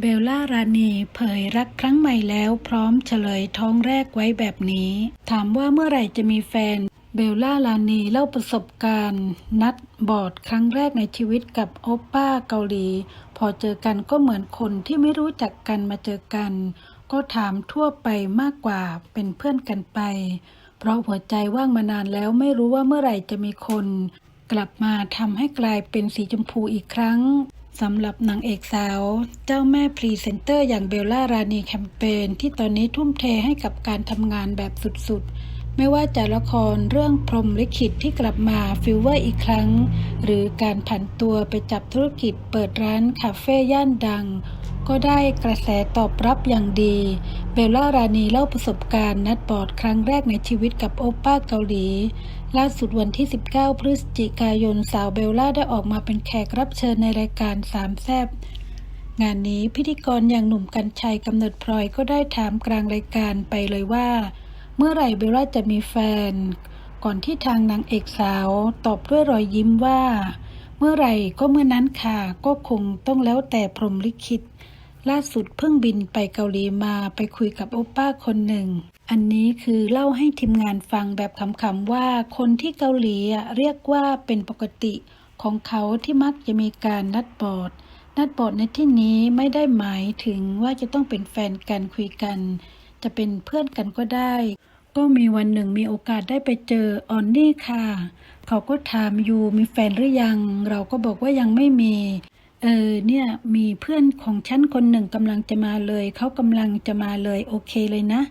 เบลล่ารานีเผยรักครั้งใหม่แล้วพร้อมเฉลยท้องแรกไว้แบบนี้ ถามว่าเมื่อไหร่จะมีแฟน เบลล่าลานีเล่าประสบการณ์ นัดบอดครั้งแรกในชีวิตกับโอปป้าเกาหลี พอเจอกันก็เหมือนคนที่ไม่รู้จักกันมาเจอกัน ก็ถามทั่วไปมากกว่าเป็นเพื่อนกันไป เพราะหัวใจว่างมานานแล้วไม่รู้ว่าเมื่อไหร่จะมีคน กลับมาทำให้กลายเป็นสีชมพูอีกครั้ง สำหรับนางเอกสาว เจ้าแม่พรีเซนเตอร์อย่างเบลล่ารานีแคมเปญที่ตอนนี้ทุ่มเทให้กับการทำงานแบบสุดๆ ไม่ว่าจะละครเรื่องพรมลิขิตที่กลับมาฟิลเวอร์อีกครั้ง หรือการผันตัวไปจับธุรกิจเปิดร้านคาเฟ่ย่านดัง ก็ได้กระแสตอบรับอย่างดี เบลล่ารานีเล่าประสบการณ์นัดบอร์ดครั้งแรกในชีวิตกับโอปป้าเกาหลี ล่าสุดวันที่ 19 พฤศจิกายนสาวเบลล่าได้ออกมาเป็นแขกรับเชิญในรายการสามแซบงานนี้พิธีกรอย่างหนุ่มกัญชัยกำเนิดพลอยก็ได้ถามกลางรายการไปเลยว่า เมื่อไหร่เบลล่าจะมีแฟน ก่อนที่ทางนางเอกสาวตอบด้วยรอยยิ้มว่า เมื่อไหร่ก็เมื่อนั้นค่ะ ก็คงต้องแล้วแต่พรหมลิขิต ล่าสุดเพิ่งบินไปเกาหลีมาไปคุยกับโอป้าคนหนึ่ง อันนี้คือเล่าให้ทีมงานฟังแบบขำๆว่าคนที่เกาหลีเรียกว่าเป็นปกติของเขาที่มักจะมีการนัดบอดนัดบอดในที่นี้ไม่ได้หมายถึงว่าจะต้องเป็นแฟนกันคุยกัน จะเป็นเพื่อนกันก็ได้ ก็มีวันหนึ่งมีโอกาสได้ไปเจอออนนี่ค่ะ เขาก็ถามยูมีแฟนหรือยัง เราก็บอกว่ายังไม่มี เออเนี่ยมีเพื่อนของฉันคนหนึ่งกำลังจะมาเลย เขากำลังจะมาเลยโอเคเลยนะ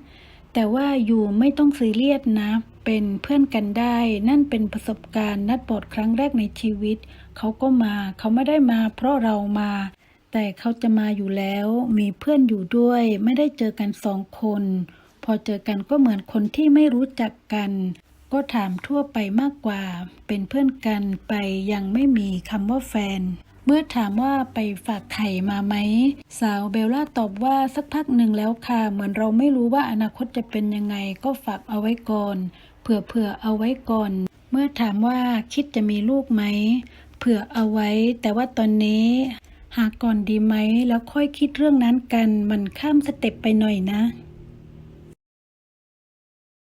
แต่ว่าอยู่ไม่ต้องซีเรียสนะ เป็นเพื่อนกันได้ นั่นเป็นประสบการณ์นัดบอดครั้งแรกในชีวิต เขาก็มา เขาไม่ได้มาเพราะเรามา แต่เขาจะมาอยู่แล้ว มีเพื่อนอยู่ด้วย ไม่ได้เจอกันสองคน พอเจอกันก็เหมือนคนที่ไม่รู้จักกัน ก็ถามทั่วไปมากกว่า เป็นเพื่อนกันไปยังไม่มีคำว่าแฟน เมื่อถามว่าไปฝากไข่มาไหม สาวเบลล่าตอบว่าสักพักหนึ่งแล้วค่ะ เหมือนเราไม่รู้ว่าอนาคตจะเป็นยังไง ก็ฝากเอาไว้ก่อน เผื่อเผื่อเอาไว้ก่อน เมื่อถามว่าคิดจะมีลูกไหม เผื่อเอาไว้ แต่ว่าตอนนี้ หาก่อนดีไหม แล้วค่อยคิดเรื่องนั้นกัน มันข้ามสเต็ปไปหน่อยนะ